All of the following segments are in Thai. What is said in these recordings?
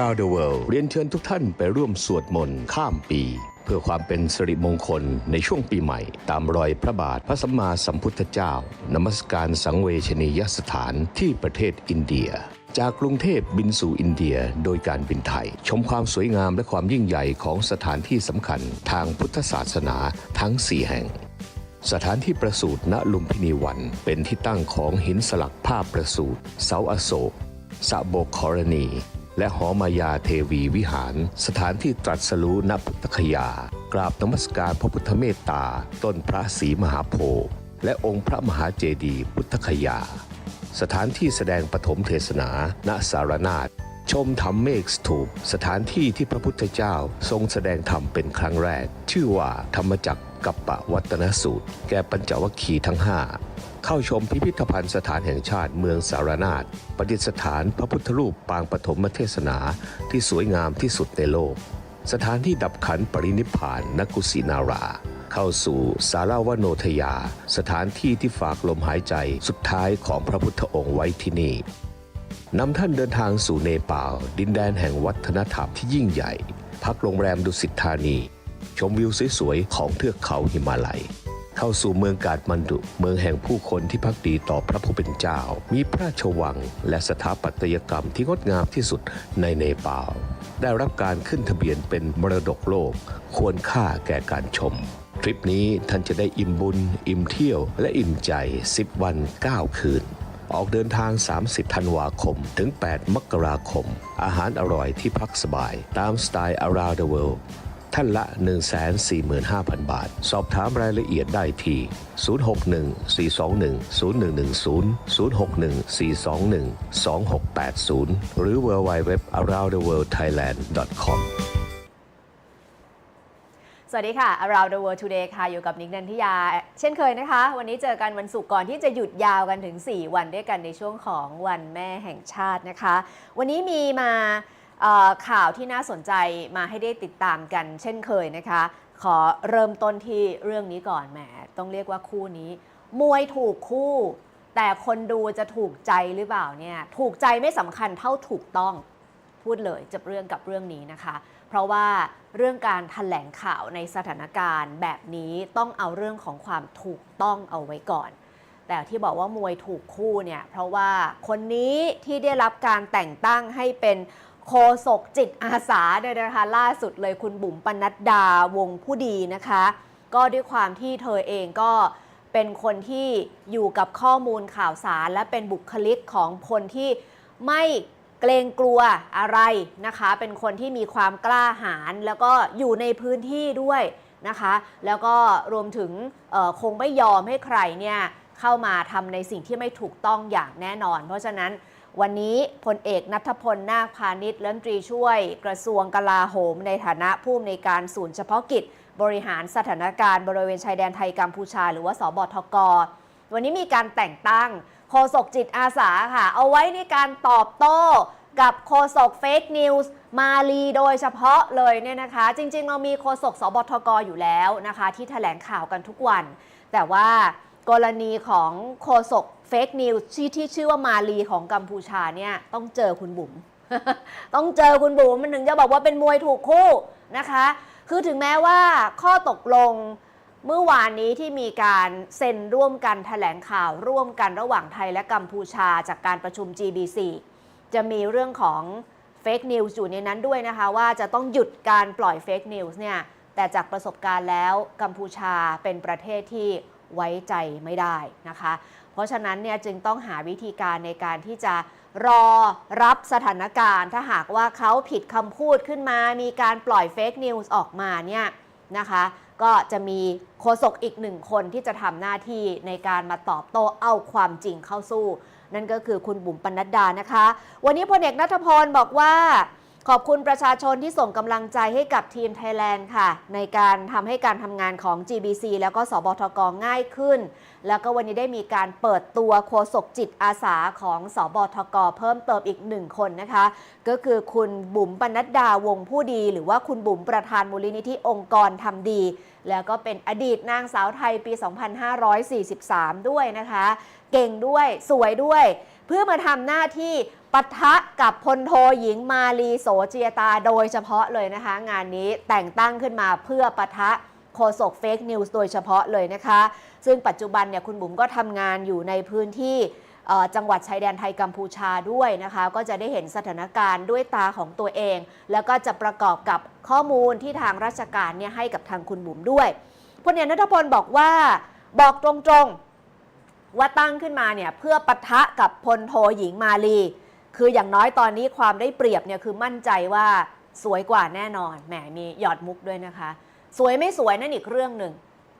Around the World เรียนเชิญทุกท่านไปร่วมสวดมนต์ข้ามปี เพื่อความเป็นสิริมงคลในช่วงปีใหม่ ตามรอยพระบาทพระสัมมาสัมพุทธเจ้านมัสการสังเวชนียสถานที่ประเทศอินเดียจากกรุงเทพบินสู่อินเดียโดยการบินไทย ชมความสวยงามและความยิ่งใหญ่ของสถานที่สำคัญทางพุทธศาสนาทั้ง 4 แห่ง สถานที่ประสูติณลุมพินีวัน เป็นที่ตั้งของหินสลักภาพประสูติเสาอโศกสะโบกครณี และหอมายาเทวีวิหาร สถานที่ตรัสรู้ณพุทธคยา กราบนมัสการพระพุทธเมตตา ต้นพระศรีมหาโพธิ์และองค์พระมหาเจดีย์พุทธคยา สถานที่แสดงปฐมเทศนาณสารนาถชมธรรมเมฆสถูปสถานที่ที่พระพุทธเจ้าทรงแสดงธรรมเป็นครั้งแรก ชื่อว่าธรรมจักรกัปปะวัตนสูตร แก่ปัญจวัคคีย์ทั้งห้า เข้าชมพิพิธภัณฑ์สถานแห่งชาติเมืองสารนาถประดิษฐานพระพุทธรูปปางปฐมเทศนาที่สวยงามที่สุดในโลก สถานที่ดับขันปรินิพพานนกุสินารา เข้าสู่สาราวโนทยา สถานที่ที่ฝากลมหายใจสุดท้ายของพระพุทธองค์ไว้ที่นี่นำท่านเดินทางสู่เนปาลดินแดนแห่งวัฒนธรรมที่ยิ่งใหญ่ พักโรงแรมดุสิตธานี ชมวิวสวยๆของเทือกเขาหิมาลัย เข้าสู่เมืองกาดมันดุ เมืองแห่งผู้คนที่พักดีต่อพระผู้เป็นเจ้า มีพระราชวัง และสถาปัตยกรรมที่งดงามที่สุดในเนปาล ได้รับการขึ้นทะเบียนเป็นมรดกโลก ควรค่าแก่การชม ทริปนี้ท่านจะได้อิ่มบุญ อิ่มเที่ยวและอิ่มใจ 10 วัน 9 คืนออกเดินทาง 30 ธันวาคม ถึง 8 มกราคม อาหารอร่อยที่พักสบาย ตามสไตล์ around the world ท่านละ 145,000 บาท สอบถามรายละเอียดได้ที่ 061 421 0100 061 421 2680 หรือ www aroundtheworldthailand.com สวัสดีค่ะ Around the World Today ค่ะ อยู่กับนิกนันทิยา เช่นเคยนะคะ วันนี้เจอกันวันศุกร์ก่อนที่จะหยุดยาวกันถึง 4 วันด้วยกันในช่วงของวันแม่แห่งชาตินะคะ วันนี้มีมา ข่าวที่น่าสนใจมาให้ได้ติดตามกัน เช่นเคยนะคะ ขอเริ่มต้นที่เรื่องนี้ก่อนแหมต้องเรียกว่าคู่นี้ มวยถูกคู่ แต่คนดูจะถูกใจหรือเปล่าเนี่ยถูกใจไม่สำคัญเท่าถูกต้องพูดเลยจะเรื่องกับเรื่องนี้นะคะ เพราะว่าเรื่องการถแถลงข่าวในสถานการณ์แบบนี้ต้องเอาเรื่องของความถูกต้องเอาไว้ก่อน แต่ที่บอกว่ามวยถูกคู่เนี่ยเพราะว่าคนนี้ที่ได้รับการแต่งตั้งให้เป็น โคศกจิตอาสาเนี่ยนะคะล่าสุดเลยคุณบุ๋มปนัดดาวงผู้ดีนะคะ ก็ด้วยความที่เธอเองก็เป็นคนที่อยู่กับข้อมูลข่าวสาร และเป็นบุคลิกของคนที่ไม่เกรงกลัวอะไรนะคะ เป็นคนที่มีความกล้าหาญแล้วก็อยู่ในพื้นที่ด้วยนะคะ แล้วก็รวมถึงคงไม่ยอมให้ใครเนี่ยเข้ามาทำในสิ่งที่ไม่ถูกต้องอย่างแน่นอน เพราะฉะนั้น วันนี้พลเอกนัทพลนาคพาณิชย์รัฐมนตรีช่วยกระทรวงกลาโหม ในฐานะผู้อำนวยการศูนย์เฉพาะกิจ บริหารสถานการณ์บริเวณชายแดนไทยกัมพูชา หรือว่าสบทก วันนี้มีการแต่งตั้งโฆษกจิตอาสาค่ะ เอาไว้ในการตอบโต้กับโฆษกเฟกนิวส์มาลีโดยเฉพาะเลยเนี่ยนะคะ จริง ๆ เรามีโฆษกสบทกอยู่แล้วนะคะ ที่แถลงข่าวกันทุกวัน แต่ว่ากรณีของโฆษก เฟกนิวส์ที่ที่ชื่อว่ามาลีของกัมพูชาเนี่ยต้องเจอคุณบุ๋มต้องเจอคุณบุ๋มมันถึงจะบอกว่าเป็นมวยถูกคู่นะคะ คือถึงแม้ว่าข้อตกลงเมื่อวานนี้ที่มีการเซ็นร่วมกันแถลงข่าวร่วมกันระหว่างไทยและกัมพูชาจากการประชุม GBC จะมีเรื่องของเฟกนิวส์อยู่ในนั้นด้วยนะคะ ว่าจะต้องหยุดการปล่อยเฟกนิวส์เนี่ย แต่จากประสบการณ์แล้วกัมพูชาเป็นประเทศที่ไว้ใจไม่ได้นะคะ ราะฉะนั้นเนี่ยจึงต้องหาวิธีการในการที่จะรอรับสถานการณ์ ถ้าหากว่าเขาผิดคำพูดขึ้นมา มีการปล่อยเฟกนิวส์ออกมาเนี่ยนะคะก็จะมีโฆษกอีกหนึ่งคนที่จะทำหน้าที่ในการมาตอบโต้เอาความจริงเข้าสู้ นั่นก็คือคุณบุ๋มปนัดดานะคะ วันนี้พลเอกนัทพลบอกว่า ขอบคุณประชาชนที่ส่งกำลังใจให้กับทีมไทยแลนด์ค่ะ ในการทำให้การทำงานของ GBC แล้วก็สบทกง่ายขึ้น แล้วก็วันนี้ได้มีการเปิดตัวโฆษกจิตอาสาของสบทกเพิ่มเติมอีกหนึ่งคนนะคะ ก็คือคุณบุ๋มปนัดดาวงผู้ดี หรือว่าคุณบุ๋มประธานมูลนิธิองค์กรทำดี แล้วก็เป็นอดีตนางสาวไทยปี 2543 ด้วยนะคะ เก่งด้วยสวยด้วย เพื่อมาทำหน้าที่ปะทะกับพลโทหญิงมาลีโสเจียตาโดยเฉพาะเลยนะคะ งานนี้แต่งตั้งขึ้นมาเพื่อปะทะ โฆษกเฟกนิวส์โดยเฉพาะเลยนะคะ ซึ่งปัจจุบันเนี่ยคุณบุ๋มก็ทำงานอยู่ในพื้นที่จังหวัดชายแดนไทยกัมพูชาด้วยนะคะ ก็จะได้เห็นสถานการณ์ด้วยตาของตัวเอง แล้วก็จะประกอบกับข้อมูลที่ทางราชการเนี่ยให้กับทางคุณบุ๋มด้วยพลเอกนัทพลบอกว่าบอกตรงๆว่าตั้งขึ้นมาเนี่ยเพื่อปะทะกับพลโทหญิงมาลี คืออย่างน้อยตอนนี้ความได้เปรียบเนี่ยคือมั่นใจว่าสวยกว่าแน่นอนแหมมีหยอดมุกด้วยนะคะ สวยไม่สวยนั่นอีกเรื่องหนึ่ง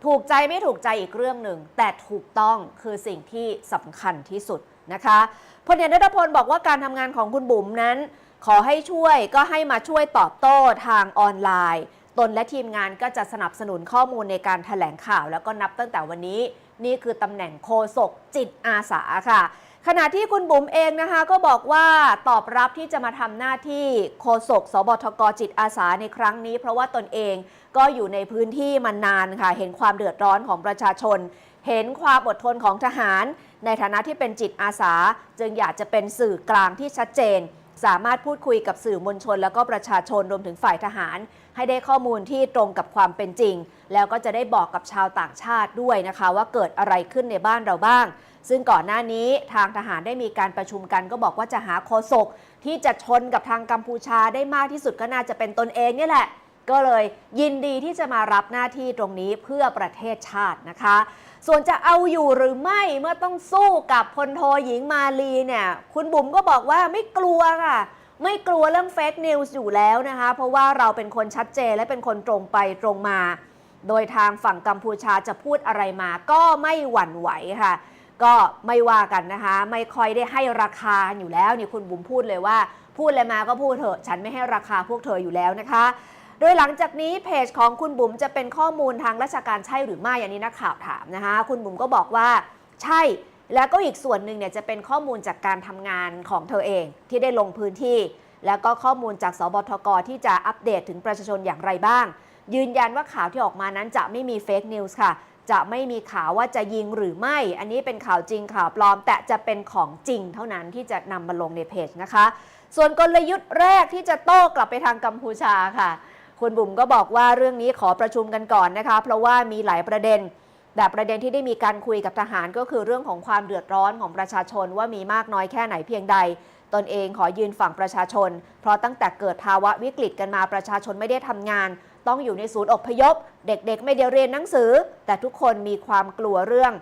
ถูกใจไม่ถูกใจอีกเรื่องหนึ่ง แต่ถูกต้องคือสิ่งที่สำคัญที่สุดนะคะพลเอกนัทพลบอกว่าการทำงานของคุณบุ๋มนั้น ขอให้ช่วยก็ให้มาช่วยตอบโต้ทางออนไลน์ ตนและทีมงานก็จะสนับสนุนข้อมูลในการถแถลงข่าว แล้วก็นับตั้งแต่วันนี้ นี่คือตำแหน่งโฆษกจิตอาสาค่ะขณะที่คุณบุ๋มเองนะคะก็บอกว่าตอบรับที่จะมาทำหน้าที่โฆษกสบทกจิตอาสาในครั้งนี้ เพราะว่าตนเอง ก็อยู่ในพื้นที่มานานค่ะ เห็นความเดือดร้อนของประชาชน เห็นความอดทนของทหาร ในฐานะที่เป็นจิตอาสา จึงอยากจะเป็นสื่อกลางที่ชัดเจน สามารถพูดคุยกับสื่อมวลชน แล้วก็ประชาชนรวมถึงฝ่ายทหาร ให้ได้ข้อมูลที่ตรงกับความเป็นจริง แล้วก็จะได้บอกกับชาวต่างชาติด้วยนะคะ ว่าเกิดอะไรขึ้นในบ้านเราบ้าง ซึ่งก่อนหน้านี้ทางทหารได้มีการประชุมกันก็บอกว่าจะหาโฆษกที่จะชนกับทางกัมพูชาได้มากที่สุดก็น่าจะเป็นตนเองเนี่แหละ ก็เลยยินดีที่จะมารับหน้าที่ตรงนี้เพื่อประเทศชาตินะคะ ส่วนจะเอาอยู่หรือไม่เมื่อต้องสู้กับพลโทหญิงมาลีเนี่ย คุณบุ๋มก็บอกว่าไม่กลัวค่ะไม่กลัวเรื่องเฟกนิวส์อยู่แล้วนะคะ เพราะว่าเราเป็นคนชัดเจนและเป็นคนตรงไปตรงมา โดยทางฝั่งกัมพูชาจะพูดอะไรมาก็ไม่หวั่นไหวค่ะ ก็ไม่ว่ากันนะคะ ไม่ค่อยได้ให้ราคาอยู่แล้วนี่คุณบุ๋มพูดเลยว่า พูดอะไรมาก็พูดเถอะ ฉันไม่ให้ราคาพวกเธออยู่แล้วนะคะ โดยหลังจากนี้เพจของคุณบุ๋มจะเป็นข้อมูลทางราชการใช่หรือไม่อันนี้นักข่าวถามนะคะคุณบุ๋มก็บอกว่าใช่แล้วก็อีกส่วนหนึ่งเนี่ยจะเป็นข้อมูลจากการทำงานของเธอเองที่ได้ลงพื้นที่ แล้วก็ข้อมูลจากสบทกที่จะอัปเดตถึงประชาชนอย่างไรบ้าง ยืนยันว่าข่าวที่ออกมานั้นจะไม่มีเฟกนิวส์ค่ะ จะไม่มีข่าวว่าจะยิงหรือไม่ อันนี้เป็นข่าวจริงข่าวปลอม แต่จะเป็นของจริงเท่านั้นที่จะนำมาลงในเพจนะคะ ส่วนกลยุทธ์แรกที่จะโต้กลับไปทางกัมพูชาค่ะ คุณบุ๋มก็บอกว่าเรื่องนี้ขอประชุมกันก่อนนะคะ เพราะว่ามีหลายประเด็น แต่ประเด็นที่ได้มีการคุยกับทหารก็คือเรื่องของความเดือดร้อนของประชาชนว่ามีมากน้อยแค่ไหนเพียงใด ตนเองขอยืนฝั่งประชาชน เพราะตั้งแต่เกิดภาวะวิกฤตกันมาประชาชนไม่ได้ทำงาน ต้องอยู่ในศูนย์อพยพ เด็กๆ ไม่ได้เรียนหนังสือ แต่ทุกคนมีความกลัวเรื่อง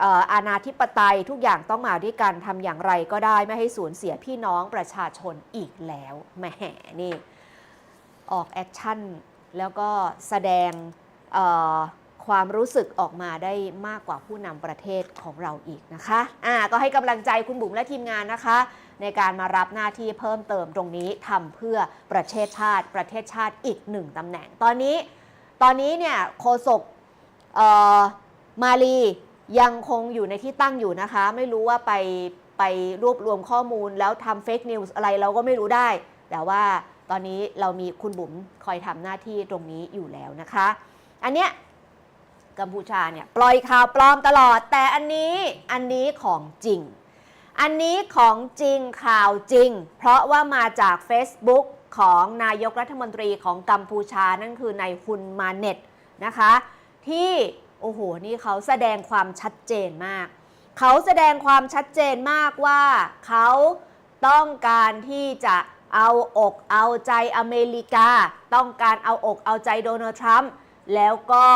เอ่ออาณาธิปไตยทุกอย่างต้องมาด้วยกันทำอย่างไรก็ได้ไม่ให้สูญเสียพี่น้องประชาชนอีกแล้วแหมนี่ ออกแอคชั่นแล้วก็แสดงความรู้สึกออกมาได้มากกว่าผู้นำประเทศของเราอีกนะคะอ่าก็ให้กำลังใจคุณบุ๋มและทีมงานนะคะ ในการมารับหน้าที่เพิ่มเติมตรงนี้ทำเพื่อประเทศชาติ ประเทศชาติอีกหนึ่งตำแหน่ง ตอนนี้ตอนนี้เนี่ยโฆษกมาลียังคงอยู่ในที่ตั้งอยู่นะคะ ไม่รู้ว่าไปไปรวบรวมข้อมูลแล้วทำเฟกนิวส์อะไรเราก็ไม่รู้ได้ แต่ว่า ตอนนี้เรามีคุณบุ๋มคอยทำหน้าที่ตรงนี้อยู่แล้วนะคะ อันเนี้ยกัมพูชาเนี่ยปล่อยข่าวปลอมตลอด แต่อันนี้อันนี้ของจริง อันนี้ของจริงข่าวจริง เพราะว่ามาจาก Facebook ของนายกรัฐมนตรีของกัมพูชานั่นคือนายฮุนมาเน็ตนะคะ ที่โอ้โหนี่เขาแสดงความชัดเจนมาก เขาแสดงความชัดเจนมากว่าเขาต้องการที่จะ เอาอกเอาใจอเมริกา ต้องการเอาอกเอาใจโดนัลด์ทรัมป์แล้วก็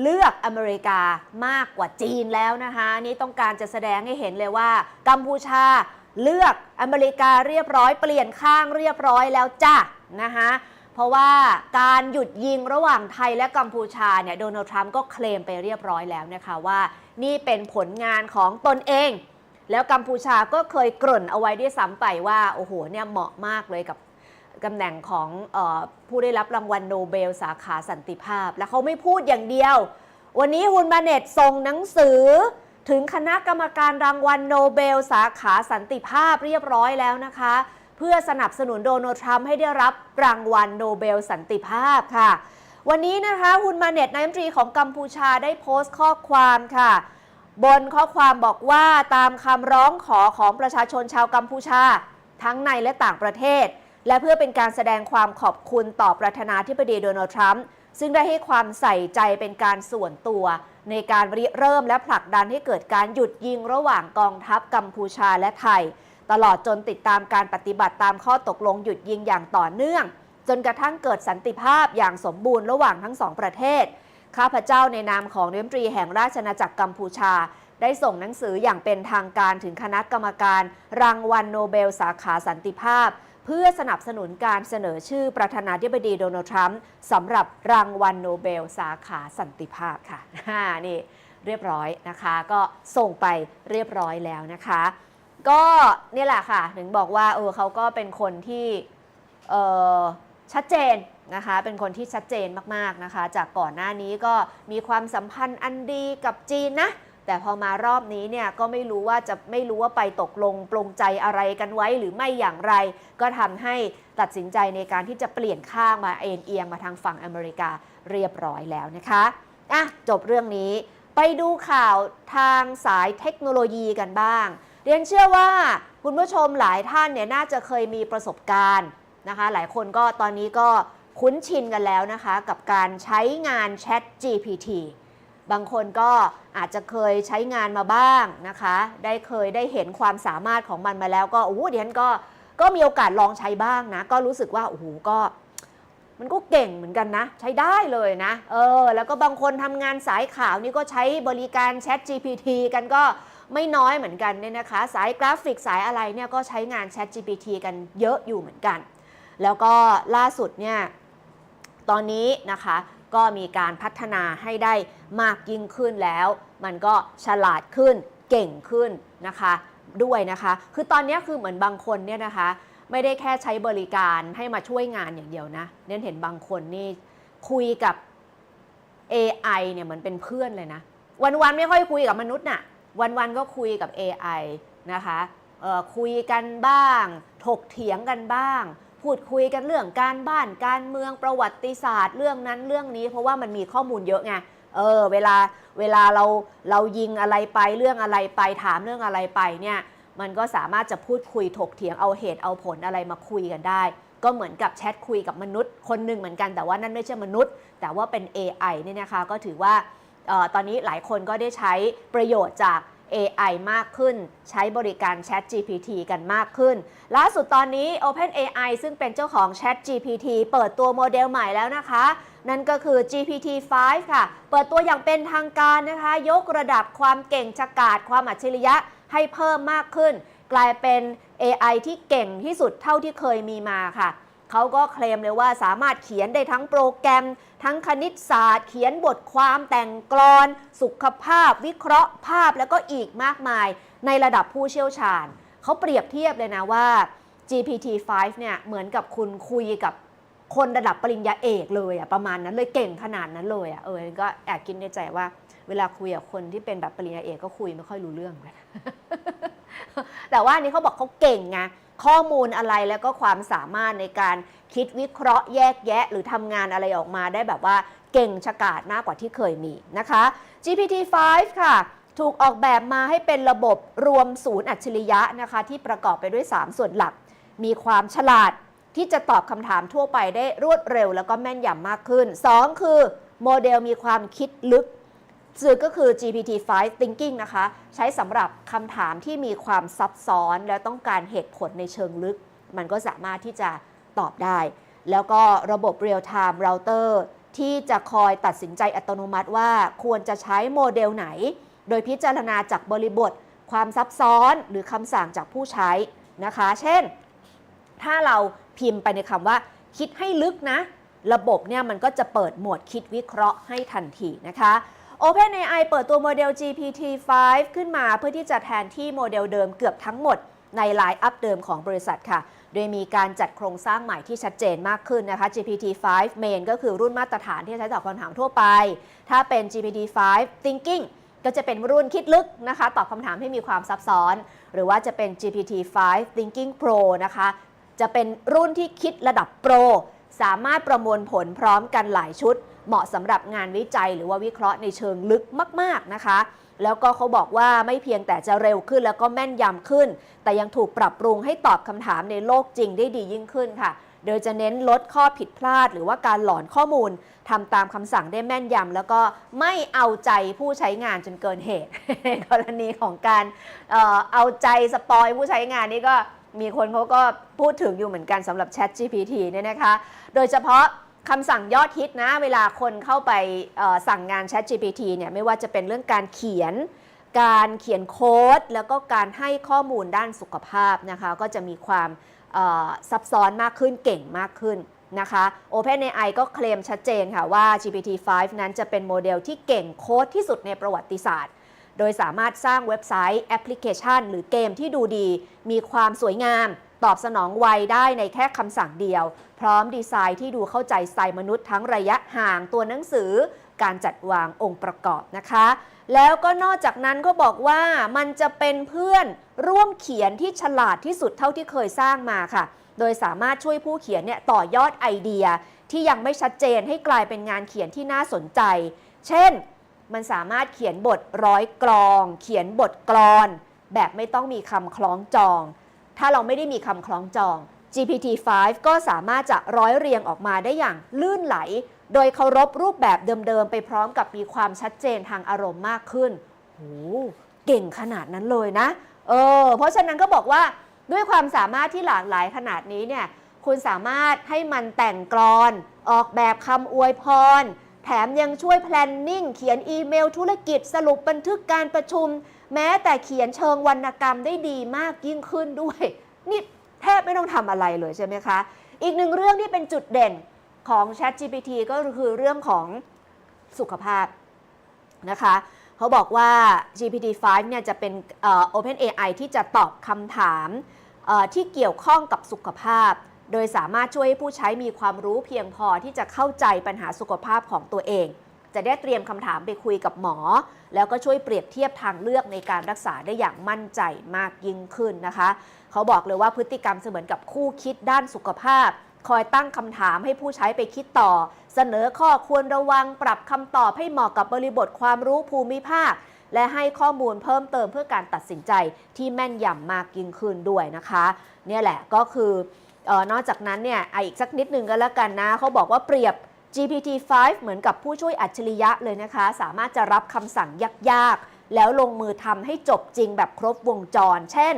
เลือกอเมริกามากกว่าจีนแล้วนะคะนี่ต้องการจะแสดงให้เห็นเลยว่า กัมพูชาเลือกอเมริกาเรียบร้อยเปลี่ยนข้างเรียบร้อยแล้วจ้ะนะคะเพราะว่าการหยุดยิงระหว่างไทยและกัมพูชาเนี่ยโดนัลด์ทรัมป์ก็เคลมไปเรียบร้อยแล้วนะคะว่า นี่เป็นผลงานของตนเอง แล้วกัมพูชาก็เคยกริ่นเอาไว้ด้วยซ้ำไปว่า โอ้โหเนี่ยเหมาะมากเลยกับตำแหน่งของออผู้ได้รับรางวัลโนเบลสาขาสันติภาพ และเขาไม่พูดอย่างเดียว วันนี้ฮุนมาเน็ตส่งหนังสือ ถึงคณะกรรมการรางวัลโนเบลสาขาสันติภาพเรียบร้อยแล้วนะคะ เพื่อสนับสนุนโดนัลด์ทรัมป์ให้ได้รับรางวัลโนเบลสันติภาพค่ะ วันนี้นะคะฮุนมาเน็ตนายมนตรีของกัมพูชาได้โพสต์ข้อความค่ะ บนข้อความบอกว่าตามคำร้องขอของประชาชนชาวกัมพูชา ทั้งในและต่างประเทศ และเพื่อเป็นการแสดงความขอบคุณต่อประธานาธิบดีโดนัลด์ทรัมป์ซึ่งได้ให้ความใส่ใจเป็นการส่วนตัว ในการริเริ่มและผลักดันให้เกิดการหยุดยิงระหว่างกองทัพกัมพูชาและไทย ตลอดจนติดตามการปฏิบัติตามข้อตกลงหยุดยิงอย่างต่อเนื่อง จนกระทั่งเกิดสันติภาพอย่างสมบูรณ์ระหว่างทั้งสองประเทศ ข้าพเจ้าในนามของนายกรัฐมตรีแห่งราชอาจักรกัมพูชา ได้ส่งหนังสืออย่างเป็นทางการถึงคณะกรรมการ รางวัลโนเบลสาขาสันติภาพ เพื่อสนับสนุนการเสนอชื่อประธานาธิบดีโดนัลด์ทรัมป์สำหรับรางวัลโนเบลสาขาสันติภาพค่ะนี่เรียบร้อยนะคะ ก็ส่งไปเรียบร้อยแล้วนะคะ ก็นี่แหละค่ะ ถึงบอกว่าเออเขาก็เป็นคนที่ชัดเจน นะคะ เป็นคนที่ชัดเจนมากๆนะคะ จากก่อนหน้านี้ก็มีความสัมพันธ์อันดีกับจีนนะ แต่พอมารอบนี้เนี่ยก็ไม่รู้ว่าจะไม่รู้ว่าไปตกลงปลงใจอะไรกันไว้หรือไม่อย่างไร ก็ทำให้ตัดสินใจในการที่จะเปลี่ยนข้างมาเอ็นเอียงมาทางฝั่งอเมริกาเรียบร้อยแล้วนะคะอะจบเรื่องนี้ไปดูข่าวทางสายเทคโนโลยีกันบ้าง เรียนเชื่อว่าคุณผู้ชมหลายท่านเนี่ยน่าจะเคยมีประสบการณ์นะคะ หลายคนก็ตอนนี้ก็ คุ้นชินกันแล้วนะคะ กับการใช้งาน Chat GPT บางคนก็อาจจะเคยใช้งานมาบ้างนะคะ ได้เคยได้เห็นความสามารถของมันมาแล้วก็โอ้โหเดี๋ยวฉันก็ก็มีโอกาสลองใช้บ้างนะ ก็รู้สึกว่าโอ้โหก็ มันก็เก่งเหมือนกันนะ ใช้ได้เลยนะ เออ แล้วก็บางคนทำงานสายข่าวนี่ก็ใช้บริการ Chat GPT กันก็ไม่น้อยเหมือนกันเนี่ยนะคะ สายกราฟิกสายอะไรเนี่ยก็ใช้งาน Chat GPT กันเยอะอยู่เหมือนกัน แล้วก็ล่าสุดเนี่ย ตอนนี้นะคะก็มีการพัฒนาให้ได้มากยิ่งขึ้นแล้ว มันก็ฉลาดขึ้นเก่งขึ้นนะคะด้วยนะคะ คือตอนนี้คือเหมือนบางคนเนี่ยนะคะ ไม่ได้แค่ใช้บริการให้มาช่วยงานอย่างเดียวนะเนี่ยเห็นบางคนนี่คุยกับ AI เนี่ยเหมือนเป็นเพื่อนเลยนะ วันๆไม่ค่อยคุยกับมนุษย์น่ะวันๆก็คุยกับ AI นะคะคุยกันบ้าง ถกเถียงกันบ้าง พูดคุยกันเรื่องการบ้านการเมืองประวัติศาสตร์ เรื่องนั้นเรื่องนี้ เพราะว่ามันมีข้อมูลเยอะไงเออเวลาเวลาเราเรายิงอะไรไปเรื่องอะไรไปถามเรื่องอะไรไปเนี่ยมันก็สามารถจะพูดคุยถกเถียงเอาเหตุเอาผลอะไรมาคุยกันได้ ก็เหมือนกับแชทคุยกับมนุษย์คนหนึ่งเหมือนกัน แต่ว่านั่นไม่ใช่มนุษย์ แต่ว่าเป็น AI เนี่ยนะคะก็ถือว่าออตอนนี้หลายคนก็ได้ใช้ประโยชน์จาก AI มากขึ้น ใช้บริการ Chat GPT กันมากขึ้น ล่าสุดตอนนี้ OpenAI ซึ่งเป็นเจ้าของ Chat GPT เปิดตัวโมเดลใหม่แล้วนะคะ นั่นก็คือ GPT-5 ค่ะ เปิดตัวอย่างเป็นทางการนะคะ ยกระดับความเก่งฉกาจความอัจฉริยะให้เพิ่มมากขึ้น กลายเป็น AI ที่เก่งที่สุดเท่าที่เคยมีมาค่ะ เขาก็เคลมเลยว่าสามารถเขียนได้ทั้งโปรแกรม ทั้งคณิตศาสตร์ เขียนบทความแต่งกลอน สุขภาพ วิเคราะห์ภาพแล้วก็อีกมากมาย ในระดับผู้เชี่ยวชาญ เขาเปรียบเทียบเลยนะว่า GPT-5 เนี่ยเหมือนกับคุณคุยกับคนระดับปริญญาเอกเลยอะประมาณนั้นเลยเก่งขนาดนั้นเลยอะเออก็แอบคิดในใจว่า เวลาคุยกับคนที่เป็นแบบปริญญาเอกก็คุยไม่ค่อยรู้เรื่องเลยแต่ว่านี้เขาบอกเขาเก่งไง ข้อมูลอะไรแล้วก็ความสามารถในการคิดวิเคราะห์แยกแยะ หรือทำงานอะไรออกมาได้แบบว่าเก่งฉกาจมากกว่าที่เคยมีนะคะ GPT-5 ค่ะ ถูกออกแบบมาให้เป็นระบบรวมศูนย์อัจฉริยะนะคะ ที่ประกอบไปด้วย 3 ส่วนหลัก มีความฉลาดที่จะตอบคำถามทั่วไปได้รวดเร็ว แล้วก็แม่นยำมากขึ้น 2 คือโมเดลมีความคิดลึก สื่อก็คือ GPT-5 Thinking นะคะ ใช้สำหรับคำถามที่มีความซับซ้อนและต้องการเหตุผลในเชิงลึก มันก็สามารถที่จะตอบได้ แล้วก็ระบบ Real Time Router ที่จะคอยตัดสินใจอัตโนมัติว่าควรจะใช้โมเดลไหน โดยพิจารณาจากบริบท ความซับซ้อนหรือคำสั่งจากผู้ใช้นะคะ เช่น ถ้าเราพิมพ์ไปในคำว่า คิดให้ลึกนะ ระบบเนี่ยมันก็จะเปิดโหมดคิดวิเคราะห์ให้ทันทีนะคะ OpenAI เปิดตัวโมเดล GPT-5 ขึ้นมาเพื่อที่จะแทนที่โมเดลเดิมเกือบทั้งหมดในไลน์อัพเดิมของบริษัทค่ะ โดยมีการจัดโครงสร้างใหม่ที่ชัดเจนมากขึ้นนะคะ GPT-5 Main ก็คือรุ่นมาตรฐานที่ใช้ตอบคำถามทั่วไป ถ้าเป็น GPT-5 Thinking ก็จะเป็นรุ่นคิดลึกนะคะ ตอบคำถามที่มีความซับซ้อน หรือว่าจะเป็น GPT-5 Thinking Pro นะคะ จะเป็นรุ่นที่คิดระดับโปร สามารถประมวลผลพร้อมกันหลายชุด เหมาะสำหรับงานวิจัย หรือว่าวิเคราะห์ในเชิงลึกมาก ๆ นะคะแล้วก็เขาบอกว่าไม่เพียงแต่จะเร็วขึ้นแล้วก็แม่นยำขึ้น แต่ยังถูกปรับปรุงให้ตอบคำถามในโลกจริงได้ดียิ่งขึ้นค่ะ โดยจะเน้นลดข้อผิดพลาด หรือว่าการหลอนข้อมูลทำตามคำสั่งได้แม่นยำแล้วก็ไม่เอาใจผู้ใช้งานจนเกินเหตุ กรณีของการเออเอาใจสปอยผู้ใช้งานนี่ก็มีคนเขาก็พูดถึงอยู่เหมือนกันสำหรับ Chat GPT เนี่ยนะคะ โดยเฉพาะ คำสั่งยอดฮิตนะ เวลาคนเข้าไปสั่งงาน Chat GPT เนี่ยไม่ว่าจะเป็นเรื่องการเขียน การเขียนโค้ด แล้วก็การให้ข้อมูลด้านสุขภาพนะคะ ก็จะมีความซับซ้อนมากขึ้นเก่งมากขึ้นนะคะ OpenAI ก็เคลมชัดเจนค่ะว่า GPT-5 นั้นจะเป็นโมเดลที่เก่งโค้ดที่สุดในประวัติศาสตร์ โดยสามารถสร้างเว็บไซต์แอปพลิเคชัน หรือเกมที่ดูดี มีความสวยงาม ตอบสนองไวได้ในแค่คำสั่งเดียว พร้อมดีไซน์ที่ดูเข้าใจสไตล์มนุษย์ทั้งระยะห่างตัวหนังสือ การจัดวางองค์ประกอบนะคะ แล้วก็นอกจากนั้นก็บอกว่ามันจะเป็นเพื่อนร่วมเขียนที่ฉลาดที่สุดเท่าที่เคยสร้างมาค่ะ โดยสามารถช่วยผู้เขียนเนี่ยต่อยอดไอเดียที่ยังไม่ชัดเจนให้กลายเป็นงานเขียนที่น่าสนใจ เช่น มันสามารถเขียนบทร้อยกลอง เขียนบทกลอน แบบไม่ต้องมีคำคล้องจอง ถ้าเราไม่ได้มีคำคล้องจอง GPT-5 ก็สามารถจะร้อยเรียงออกมาได้อย่างลื่นไหล โดยเคารพรูปแบบเดิมๆ ไปพร้อมกับมีความชัดเจนทางอารมณ์มากขึ้นโหเก่งขนาดนั้นเลยนะ เออ เพราะฉะนั้นก็บอกว่าด้วยความสามารถที่หลากหลายขนาดนี้เนี่ย คุณสามารถให้มันแต่งกรอน ออกแบบคำอวยพร แถมยังช่วยแพลนนิ่งเขียนอีเมลธุรกิจสรุปบันทึกการประชุม แม้แต่เขียนเชิงวรรณกรรมได้ดีมากยิ่งขึ้นด้วย นี่แทบไม่ต้องทำอะไรเลยใช่ไหมคะ อีกหนึ่งเรื่องที่เป็นจุดเด่นของ ChatGPT ก็คือเรื่องของสุขภาพนะคะเขาบอกว่า GPT-5 เนี่ยจะเป็น OpenAI ที่จะตอบคำถามที่เกี่ยวข้องกับสุขภาพ โดยสามารถช่วยให้ผู้ใช้มีความรู้เพียงพอที่จะเข้าใจปัญหาสุขภาพของตัวเอง จะได้เตรียมคำถามไปคุยกับหมอ แล้วก็ช่วยเปรียบเทียบทางเลือกในการรักษาได้อย่างมั่นใจมากยิ่งขึ้นนะคะ เขาบอกเลยว่าพฤติกรรมเสมือนกับคู่คิดด้านสุขภาพ คอยตั้งคำถามให้ผู้ใช้ไปคิดต่อ เสนอข้อควรระวังปรับคำตอบให้เหมาะกับบริบทความรู้ภูมิภาค และให้ข้อมูลเพิ่มเติมเพื่อการตัดสินใจที่แม่นยำมากยิ่งขึ้นด้วยนะคะ เนี่ยแหละก็คือออนอกจากนั้นเนี่ยออีกสักนิดนึงก็แล้วกันนะเขาบอกว่าเปรียบ GPT-5 เหมือนกับผู้ช่วยอัจฉริยะเลยนะคะ สามารถจะรับคำสั่งยากๆ แล้วลงมือทำให้จบจริงแบบครบวงจร เช่น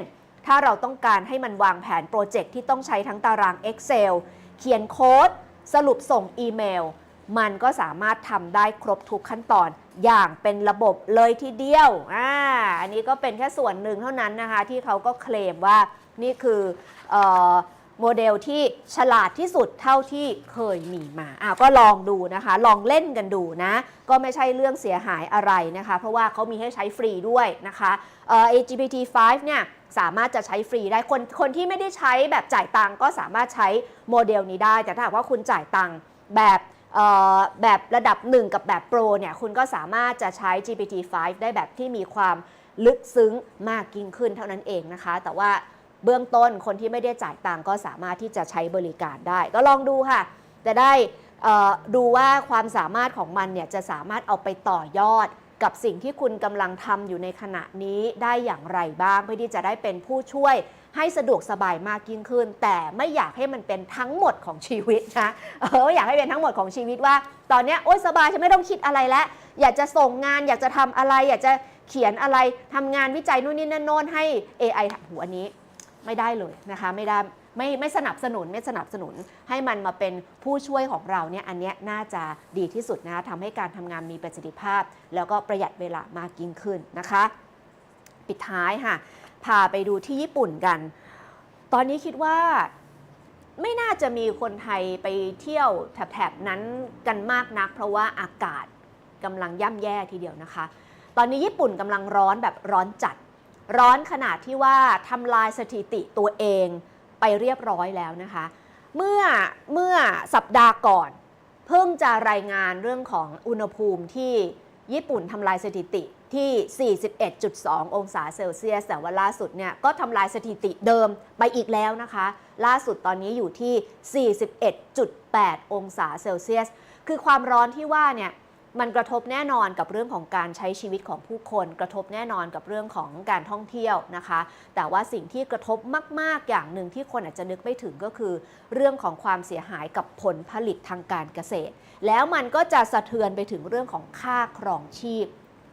ถ้าเราต้องการให้มันวางแผนโปรเจกต์ที่ต้องใช้ทั้งตาราง Excel เขียนโค้ด สรุปส่งอีเมล มันก็สามารถทำได้ครบทุกขั้นตอนอย่างเป็นระบบเลยทีเดียว อ่า อันนี้ก็เป็นแค่ส่วนหนึ่งเท่านั้นนะคะ ที่เขาก็เคลมว่านี่คืออ โมเดลที่ฉลาดที่สุดเท่าที่เคยมีมาอะก็ลองดูนะคะ ลองเล่นกันดูนะ ก็ไม่ใช่เรื่องเสียหายอะไรนะคะ เพราะว่าเขามีให้ใช้ฟรีด้วยนะคะเอ่อ GPT-5 เนี่ยสามารถจะใช้ฟรีได้คนคนที่ไม่ได้ใช้แบบจ่ายตังก็สามารถใช้โมเดลนี้ได้ แต่ถ้าหากว่าคุณจ่ายตังแบบเอ่อแบบระดับ 1 กับแบบโปรเนี่ยคุณก็สามารถจะใช้ GPT-5 ได้แบบที่มีความลึกซึ้งมากยิ่งขึ้นเท่านั้นเองนะคะ แต่ว่า เบื้องต้นคนที่ไม่ได้จ่ายตังก็สามารถที่จะใช้บริการได้ ก็ลองดูค่ะ จะได้ดูว่าความสามารถของมันเนี่ยจะสามารถเอาไปต่อยอดกับสิ่งที่คุณกำลังทำอยู่ในขณะนี้ได้อย่างไรบ้าง เพื่อที่จะได้เป็นผู้ช่วยให้สะดวกสบายมากยิ่งขึ้น แต่ไม่อยากให้มันเป็นทั้งหมดของชีวิตนะเอออยากให้เป็นทั้งหมดของชีวิตว่า ตอนนี้โอ๊ยสบายฉันไม่ต้องคิดอะไรแล้วอยากจะส่งงาน อยากจะทำอะไร อยากจะเขียนอะไรทำงานวิจัยนู่นนี่นั่นโน่นให้ AI หัวนี้ ไม่ได้เลยนะคะไม่ได้ไม่ไม่สนับสนุนไม่สนับสนุนให้มันมาเป็นผู้ช่วยของเราเนี่ยอันเนี้ยน่าจะดีที่สุดนะทำให้การทำงานมีประสิทธิภาพ แล้วก็ประหยัดเวลามากยิ่งขึ้นนะคะ ปิดท้ายค่ะ พาไปดูที่ญี่ปุ่นกัน ตอนนี้คิดว่าไม่น่าจะมีคนไทยไปเที่ยวแถบๆนั้นกันมากนัก เพราะว่าอากาศกำลังย่ำแย่ทีเดียวนะคะ ตอนนี้ญี่ปุ่นกำลังร้อนแบบร้อนจัด ร้อนขนาดที่ว่าทำลายสถิติตัวเองไปเรียบร้อยแล้วนะคะ เมื่อเมื่อสัปดาห์ก่อน เพิ่งจะรายงานเรื่องของอุณหภูมิที่ญี่ปุ่นทำลายสถิติที่ 41.2 องศาเซลเซียส แต่ว่าล่าสุดเนี่ยก็ทำลายสถิติเดิมไปอีกแล้วนะคะ ล่าสุดตอนนี้อยู่ที่ 41.8 องศาเซลเซียส คือความร้อนที่ว่าเนี่ย มันกระทบแน่นอนกับเรื่องของการใช้ชีวิตของผู้คน กระทบแน่นอนกับเรื่องของการท่องเที่ยวนะคะ แต่ว่าสิ่งที่กระทบมาก ๆ อย่างหนึ่งที่คนอาจจะนึกไม่ถึงก็คือ เรื่องของความเสียหายกับผลผลิตทางการเกษตร แล้วมันก็จะสะเทือนไปถึงเรื่องของค่าครองชีพ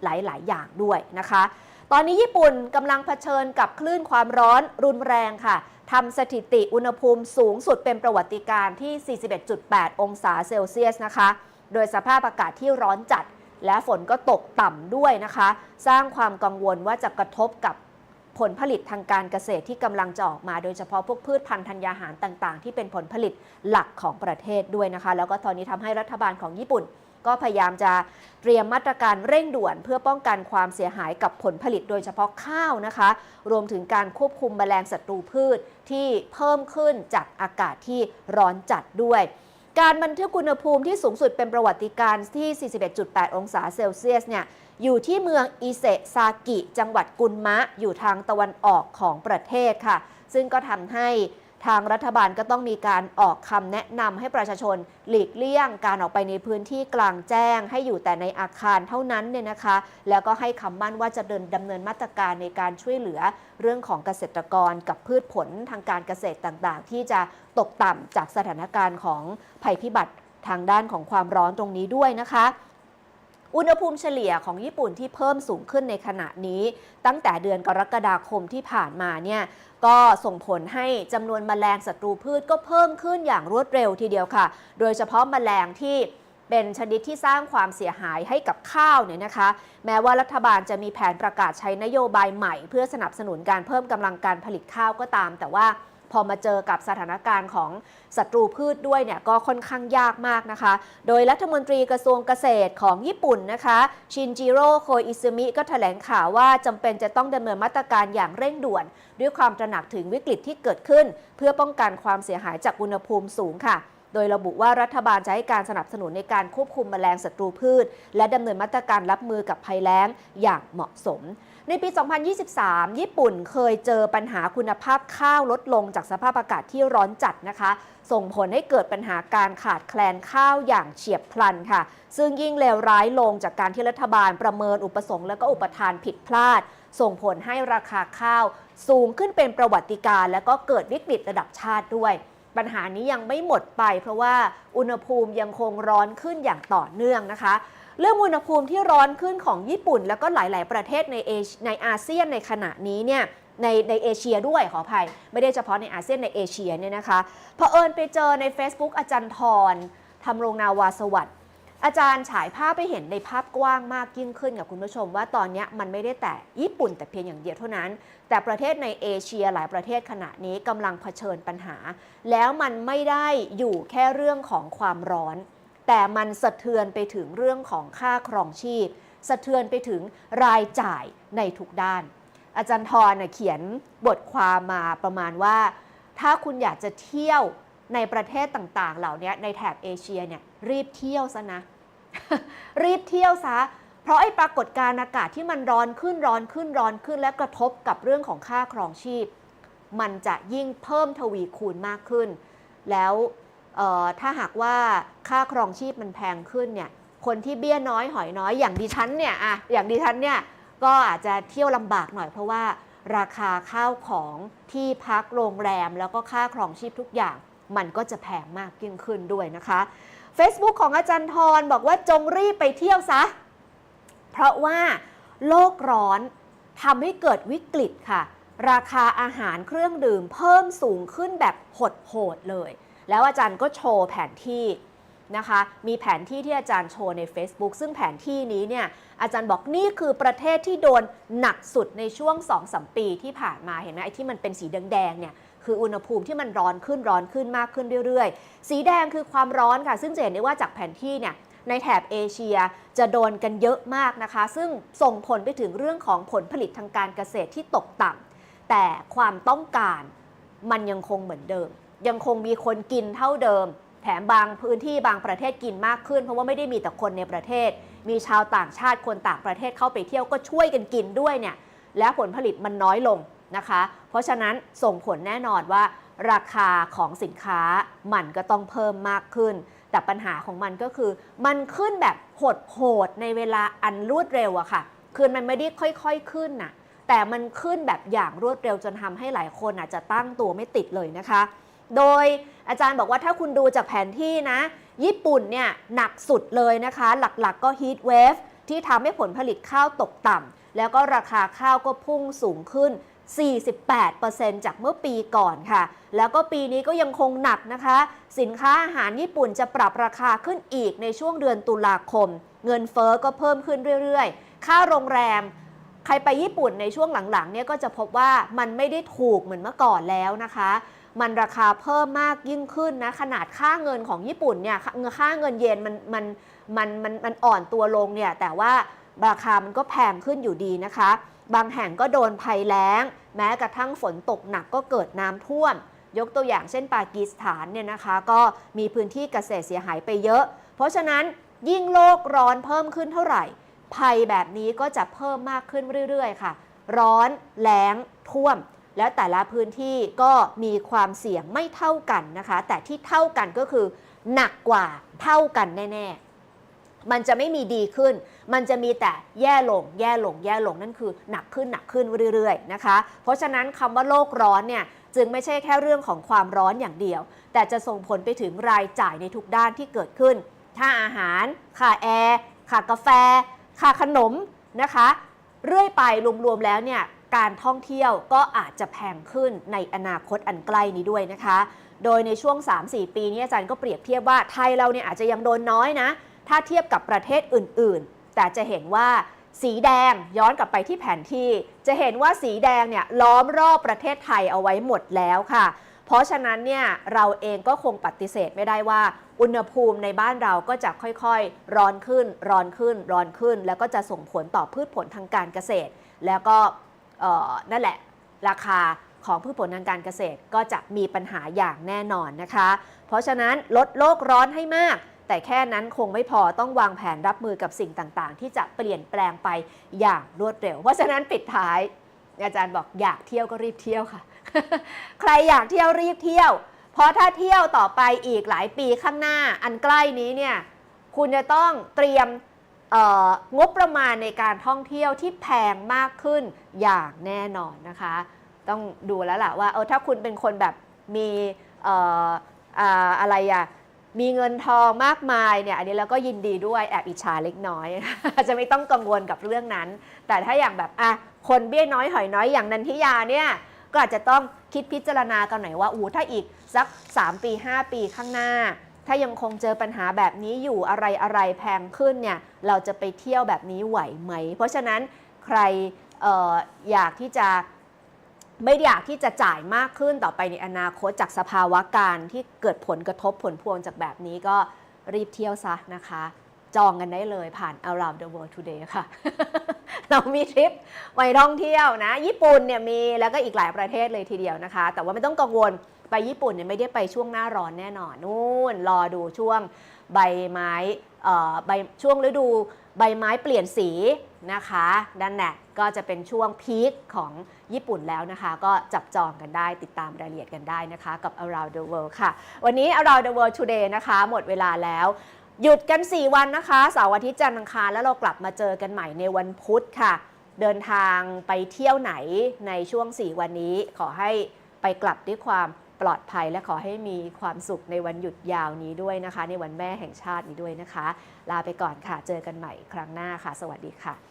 หลาย ๆ อย่างด้วยนะคะ ตอนนี้ญี่ปุ่นกำลังเผชิญกับคลื่นความร้อนรุนแรงค่ะทำสถิติอุณหภูมิสูงสุดเป็นประวัติการณ์ที่ 41.8 องศาเซลเซียสนะคะ โดยสภาพอากาศที่ร้อนจัด และฝนก็ตกต่ำด้วยนะคะ สร้างความกังวลว่าจะกระทบกับผลผลิตทางการเกษตรที่กำลังจะออกมา โดยเฉพาะพวกพืชพันธุ์ธัญญาหารต่าง ๆ ที่เป็นผลผลิตหลักของประเทศด้วยนะคะ แล้วก็ตอนนี้ทำให้รัฐบาลของญี่ปุ่น ก็พยายามจะเตรียมมาตรการเร่งด่วน เพื่อป้องกันความเสียหายกับผลผลิตโดยเฉพาะข้าวนะคะ รวมถึงการควบคุมแมลงศัตรูพืชที่เพิ่มขึ้นจากอากาศที่ร้อนจัดด้วย การบันทึกอุณหภูมิที่สูงสุดเป็นประวัติการณ์ที่ 41.8 องศาเซลเซียสเนี่ยอยู่ที่เมืองอิเซซากิ จังหวัดกุนมะ อยู่ทางตะวันออกของประเทศค่ะ ซึ่งก็ทำให้ ทางรัฐบาลก็ต้องมีการออกคำแนะนำให้ประชาชน หลีกเลี่ยงการออกไปในพื้นที่กลางแจ้ง ให้อยู่แต่ในอาคารเท่านั้นเนี่ยนะคะ แล้วก็ให้คำมั่นว่าจะเดินดำเนินมาตรการในการช่วยเหลือเรื่องของเกษตรกรกับพืชผลทางการเกษตรต่างๆ ที่จะตกต่ำจากสถานการณ์ของภัยพิบัติทางด้านของความร้อนตรงนี้ด้วยนะคะอุณหภูมิเฉลี่ยของญี่ปุ่นที่เพิ่มสูงขึ้นในขณะนี้ ตั้งแต่เดือนกรกฎาคมที่ผ่านมาเนี่ย ก็ส่งผลให้จำนวนแมลงศัตรูพืชก็เพิ่มขึ้นอย่างรวดเร็วทีเดียวค่ะ โดยเฉพาะแมลงที่เป็นชนิดที่สร้างความเสียหายให้กับข้าวเนี่ยนะคะ แม้ว่ารัฐบาลจะมีแผนประกาศใช้นโยบายใหม่ เพื่อสนับสนุนการเพิ่มกำลังการผลิตข้าวก็ตาม แต่ว่าพอมาเจอกับสถานการณ์ของศัตรูพืชด้วยเนี่ยก็ค่อนข้างยากมากนะคะ โดยรัฐมนตรีกระทรวงเกษตรของญี่ปุ่นนะคะ ชินจิโร่ โคอิซึมิ ก็แถลงข่าวว่าจำเป็นจะต้องดำเนินมาตรการอย่างเร่งด่วน ด้วยความตระหนักถึงวิกฤตที่เกิดขึ้น เพื่อป้องกันความเสียหายจากอุณหภูมิสูงค่ะ โดยระบุว่ารัฐบาลจะให้การสนับสนุนในการควบคุมแมลงศัตรูพืช และดำเนินมาตรการรับมือกับภัยแล้งอย่างเหมาะสมในปี 2023 ญี่ปุ่นเคยเจอปัญหาคุณภาพข้าวลดลงจากสภาพอากาศที่ร้อนจัดนะคะ ส่งผลให้เกิดปัญหาการขาดแคลนข้าวอย่างเฉียบพลันค่ะ ซึ่งยิ่งเลวร้ายลงจากการที่รัฐบาลประเมินอุปสงค์และก็อุปทานผิดพลาด ส่งผลให้ราคาข้าวสูงขึ้นเป็นประวัติการ์และก็เกิดวิกฤตระดับชาติด้วยปัญหานี้ยังไม่หมดไป เพราะว่าอุณหภูมิยังคงร้อนขึ้นอย่างต่อเนื่องนะคะ เรื่องอุณหภูมิที่ร้อนขึ้นของญี่ปุ่น แล้วก็หลาย ๆ ประเทศในเอเชในอาเซียนในขณะนี้เนี่ยในในเอเชียด้วยขออภัย ไม่ได้เฉพาะในอาเซียนในเอเชียเนี่ยนะคะเผอิญไปเจอใน Facebook อาจารย์ทรทำรงนาวาสวัสดิ์ อาจารย์ฉายภาพไปเห็นในภาพกว้างมากยิ่งขึ้นกับคุณผู้ชม ว่าตอนนี้มันไม่ได้แต่ญี่ปุ่นแต่เพียงอย่างเดียวเท่านั้น แต่ประเทศในเอเชียหลายประเทศขณะนี้กำลังเผชิญปัญหา แล้วมันไม่ได้อยู่แค่เรื่องของความร้อน แต่มันสะเทือนไปถึงเรื่องของค่าครองชีพ สะเทือนไปถึงรายจ่ายในทุกด้าน อาจารย์ทรน่ะเขียนบทความมาประมาณว่า ถ้าคุณอยากจะเที่ยว ในประเทศต่างๆ เหล่านี้ในแถบเอเชียเนี่ยรีบเที่ยวซะนะ รีบเที่ยวซะ เพราะไอ้ปรากฏการณ์อากาศที่มันร้อนขึ้นร้อนขึ้นร้อนขึ้น และกระทบกับเรื่องของค่าครองชีพ มันจะยิ่งเพิ่มทวีคูณมากขึ้น แล้วถ้าหากว่าค่าครองชีพมันแพงขึ้นเนี่ยคนที่เบี้ยน้อยหอยน้อยอย่างดิฉันเนี่ยอะอย่างดิฉันเนี่ยก็อาจจะเที่ยวลำบากหน่อยเพราะว่าราคาข้าวของที่พักโรงแรมแล้วก็ค่าครองชีพทุกอย่าง มันก็จะแพงมากยิ่งขึ้นด้วยนะคะ Facebook ของอาจารย์ทรบอกว่าจงรีบไปเที่ยวซะ เพราะว่าโลกร้อนทำให้เกิดวิกฤตค่ะ ราคาอาหารเครื่องดื่มเพิ่มสูงขึ้นแบบหดๆเลย แล้วอาจารย์ก็โชว์แผนที่นะคะ มีแผนที่ที่อาจารย์โชว์ใน Facebook ซึ่งแผนที่นี้เนี่ย อาจารย์บอกนี่คือประเทศที่โดนหนักสุดในช่วง2-3ปีที่ผ่านมา เห็นไหมไอ้ที่มันเป็นสีแดงๆเนี่ย คืออุณหภูมิที่มันร้อนขึ้นร้อนขึ้นมากขึ้นเรื่อยๆ สีแดงคือความร้อนค่ะ ซึ่งจะเห็นได้ว่าจากแผนที่เนี่ยในแถบเอเชียจะโดนกันเยอะมากนะคะ ซึ่งส่งผลไปถึงเรื่องของผลผลิตทางการเกษตรที่ตกต่ำแต่ความต้องการมันยังคงเหมือนเดิม ยังคงมีคนกินเท่าเดิม แถมบางพื้นที่บางประเทศกินมากขึ้น เพราะว่าไม่ได้มีแต่คนในประเทศ มีชาวต่างชาติคนต่างประเทศเข้าไปเที่ยวก็ช่วยกันกินด้วยเนี่ยแล้วผลผลิตมันน้อยลง นะคะ เพราะฉะนั้นส่งผลแน่นอนว่า ราคาของสินค้ามันก็ต้องเพิ่มมากขึ้น แต่ปัญหาของมันก็คือ มันขึ้นแบบโหดๆในเวลาอันรวดเร็วอะค่ะ คือมันไม่ได้ค่อยๆขึ้นน่ะ แต่มันขึ้นแบบอย่างรวดเร็วจนทำให้หลายคนอาจจะตั้งตัวไม่ติดเลยนะคะ โดยอาจารย์บอกว่าถ้าคุณดูจากแผนที่นะ ญี่ปุ่นเนี่ยหนักสุดเลยนะคะ หลักๆก็ฮีทเวฟที่ทำให้ผลผลิตข้าวตกต่ำแล้วก็ราคาข้าวก็พุ่งสูงขึ้น 48%จากเมื่อปีก่อนค่ะ แล้วก็ปีนี้ก็ยังคงหนักนะคะ สินค้าอาหารญี่ปุ่นจะปรับราคาขึ้นอีกในช่วงเดือนตุลาคม เงินเฟอ้อก็เพิ่มขึ้นเรื่อยๆ ค่าโรงแรม ใครไปญี่ปุ่นในช่วงหลังๆเนี่ยก็จะพบว่ามันไม่ได้ถูกเหมือนเมื่อก่อนแล้วนะคะ มันราคาเพิ่มมากยิ่งขึ้นนะ ขนาดค่าเงินของญี่ปุ่นเนี่ยค่าค่าเงินเยนมันมันมันมันมันอ่อนตัวลงเนี่ยแต่ว่าราคามันก็แพงขึ้นอยู่ดีนะคะ บางแห่งก็โดนภัยแล้ง แม้กระทั่งฝนตกหนักก็เกิดน้ำท่วม ยกตัวอย่างเช่นปากีสถานเนี่ยนะคะ ก็มีพื้นที่เกษตรเสียหายไปเยอะ เพราะฉะนั้นยิ่งโลกร้อนเพิ่มขึ้นเท่าไหร่ ภัยแบบนี้ก็จะเพิ่มมากขึ้นเรื่อยๆ ค่ะ ร้อนแล้งท่วม แล้วแต่ละพื้นที่ก็มีความเสี่ยงไม่เท่ากันนะคะ แต่ที่เท่ากันก็คือ หนักกว่าเท่ากันแน่ๆ มันจะไม่มีดีขึ้น มันจะมีแต่แย่ลง แย่ลง แย่ลง นั่นคือหนักขึ้นหนักขึ้นเรื่อยๆนะคะ เพราะฉะนั้นคำว่าโลกร้อนเนี่ยจึงไม่ใช่แค่เรื่องของความร้อนอย่างเดียว แต่จะส่งผลไปถึงรายจ่ายในทุกด้านที่เกิดขึ้น ค่าอาหาร ค่าแอร์ ค่ากาแฟ ค่าขนมนะคะ เรื่อยไปรวมๆแล้วเนี่ยการท่องเที่ยวก็อาจจะแพงขึ้นในอนาคตอันใกล้นี้ด้วยนะคะ โดยในช่วง 3-4 ปีนี้อาจารย์ก็เปรียบเทียบว่าไทยเราเนี่ยอาจจะยังโดนน้อยนะ ถ้าเทียบกับประเทศอื่นๆ แต่จะเห็นว่าสีแดงย้อนกลับไปที่แผนที่ จะเห็นว่าสีแดงเนี่ยล้อมรอบประเทศไทยเอาไว้หมดแล้วค่ะ เพราะฉะนั้นเนี่ยเราเองก็คงปฏิเสธไม่ได้ว่า อุณหภูมิในบ้านเราก็จะค่อยๆ ร้อนขึ้น ร้อนขึ้น ร้อนขึ้น แล้วก็จะส่งผลต่อพืชผลทางการเกษตร แล้วก็นั่นแหละราคาของพืชผลทางการเกษตรก็จะมีปัญหาอย่างแน่นอนนะคะ เพราะฉะนั้นลดโลกร้อนให้มาก แต่แค่นั้นคงไม่พอต้องวางแผนรับมือกับสิ่งต่างๆ ที่จะเปลี่ยนแปลงไปอย่างรวดเร็ว เพราะฉะนั้นปิดท้าย อาจารย์บอกอยากเที่ยวก็รีบเที่ยวค่ะ ใครอยากเที่ยวรีบเที่ยว เพราะถ้าเที่ยวต่อไปอีกหลายปีข้างหน้า อันใกล้นี้เนี่ยคุณจะต้องเตรียมงบประมาณในการท่องเที่ยวที่แพงมากขึ้นอย่างแน่นอนนะคะ ต้องดูแล้วล่ะว่าเออถ้าคุณเป็นคนแบบมีออออะไรอะ มีเงินทองมากมายเนี่ยอันนี้เราก็ยินดีด้วยแอบอิจฉาเล็กน้อยจะไม่ต้องกังวลกับเรื่องนั้น แต่ถ้าอย่างแบบอะคนเบี้ยน้อยหอยน้อยอย่างนันทิยาเนี่ยก็อาจจะต้องคิดพิจารณากันหน่อยว่าอู้ถ้าอีกสัก 3 ปี 5 ปีข้างหน้า ถ้ายังคงเจอปัญหาแบบนี้อยู่อะไรอะไรแพงขึ้นเนี่ยเราจะไปเที่ยวแบบนี้ไหวไหม เพราะฉะนั้นใครอออยากที่จะ ไม่อยากที่จะจ่ายมากขึ้นต่อไปในอนาคตจากสภาวะการที่เกิดผลกระทบผลพวงจากแบบนี้ก็รีบเที่ยวซะนะคะ จองกันได้เลยผ่าน Around the World Today ค่ะ เรามีทริปไปท่องเที่ยวนะ ญี่ปุ่นเนี่ยมีแล้วก็อีกหลายประเทศเลยทีเดียวนะคะ แต่ว่าไม่ต้องกังวลไปญี่ปุ่นเนี่ยไม่ได้ไปช่วงหน้าร้อนแน่นอนนู่นรอดูช่วงใบไม้เอ่อใบช่วงฤดู ใบไม้เปลี่ยนสีนะคะนั่นแหละก็จะเป็นช่วงพีคของญี่ปุ่นแล้วนะคะ ก็จับจองกันได้ติดตามรายละเอียดกันได้นะคะกับ Around the World ค่ะ วันนี้ Around the World Today นะคะ หมดเวลาแล้ว หยุดกัน 4 วันนะคะเสาร์อาทิตย์จันทร์อังคารแล้วเรากลับมาเจอกันใหม่ในวันพุธค่ะ เดินทางไปเที่ยวไหนในช่วง 4 วันนี้ขอให้ไปกลับด้วยความ ปลอดภัยและขอให้มีความสุขในวันหยุดยาวนี้ด้วยนะคะ ในวันแม่แห่งชาตินี้ด้วยนะคะ ลาไปก่อนค่ะ เจอกันใหม่ครั้งหน้าค่ะ สวัสดีค่ะ